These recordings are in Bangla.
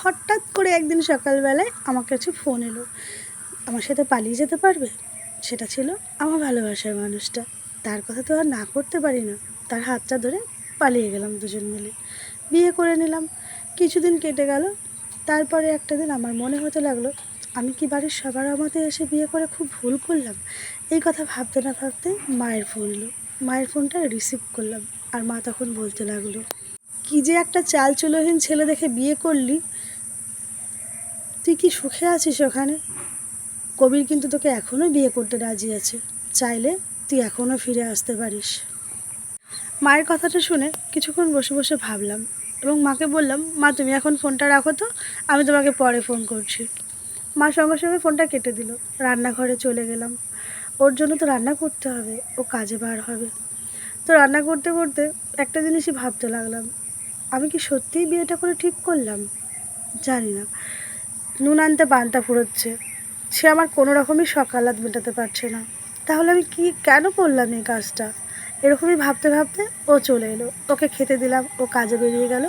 হঠাৎ করে একদিন সকালবেলায় আমার কাছে ফোন এলো। আমার সাথে পালিয়ে যেতে পারবে? সেটা ছিল আমার ভালোবাসার মানুষটা। তার কথা তো আর না করতে পারি না। তার হাতটা ধরে পালিয়ে গেলাম দুজন মিলে। বিয়ে করে নিলাম। কিছুদিন কেটে গেল। তারপরে একটা দিন আমার মনে হতে লাগল, আমি কি বাড়ির সবার আমাতে এসে বিয়ে করে খুব ভুল করলাম? এই কথা ভাবতে না ভাবতে মায়ের ফোন এলো। মায়ের ফোনটা রিসিভ করলাম। আর মা তখন বলতে লাগল, কি যে একটা চাল চুলোহীন ছেলে দেখে বিয়ে করলি তুই কি সুখে আছিস ওখানে? কবির কিন্তু তোকে এখনও বিয়ে করতে রাজি আছে। চাইলে তুই এখনও ফিরে আসতে পারিস। মায়ের কথাটা শুনে কিছুক্ষণ বসে বসে ভাবলাম এবং মাকে বললাম, মা, তুমি এখন ফোনটা রাখো তো, আমি তোমাকে পরে ফোন করছি। মা সঙ্গে সঙ্গে ফোনটা কেটে দিল। রান্নাঘরে চলে গেলাম। ওর জন্য তো রান্না করতে হবে, ও কাজে বার হবে। তো রান্না করতে করতে একটা জিনিসই ভাবতে লাগলাম, আমি কি সত্যিই বিয়েটা করে ঠিক করলাম? জানি না। নুন আনতে পান্তা ফুরোচ্ছে সে আমার কোনো রকমই সকালাত মেটাতে পারছে না। তাহলে আমি কি কেন করলাম এই কাজটা? এরকমই ভাবতে ভাবতে ও চলে এলো। ওকে খেতে দিলাম, ও কাজে বেরিয়ে গেল।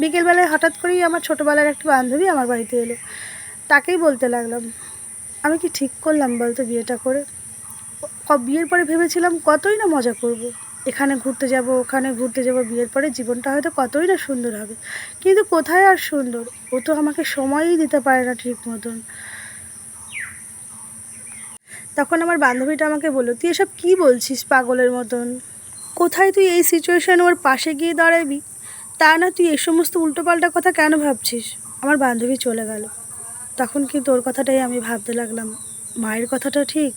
বিকেলবেলায় হঠাৎ করেই আমার ছোটোবেলার একটা বান্ধবী আমার বাড়িতে এলো। তাকেই বলতে লাগলাম, আমি কি ঠিক করলাম বলতো বিয়েটা করে? বিয়ের পরে ভেবেছিলাম কতই না মজা করব। এখানে ঘুরতে যাব, ওখানে ঘুরতে যাব, বিয়ের পরে জীবনটা হয়তো কতই না সুন্দর হবে। কিন্তু কোথায় আর সুন্দর? ও তো আমাকে সময়ই দিতে পারে না ঠিক মতন। তখন আমার বান্ধবীটা আমাকে বলল, তুই এসব কী বলছিস পাগলের মতন? কোথায় তুই এই সিচুয়েশানে ওর পাশে গিয়ে দাঁড়াবি? তা না তুই এই সমস্ত উল্টোপাল্টা কথা কেন ভাবছিস? আমার বান্ধবী চলে গেল। তখন কিন্তু ওর কথাটাই আমি ভাবতে লাগলাম। মায়ের কথাটা ঠিক?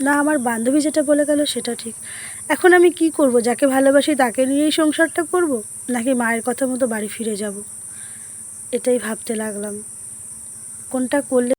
না, আমার বান্ধবী যেটা বলে গেল সেটা ঠিক। এখন আমি কি করব? যাকে ভালোবাসি তাকে নিয়েই সংসারটা করব? নাকি মায়ের কথা মতো বাড়ি ফিরে যাব? এটাই ভাবতে লাগলাম। কোনটা করলে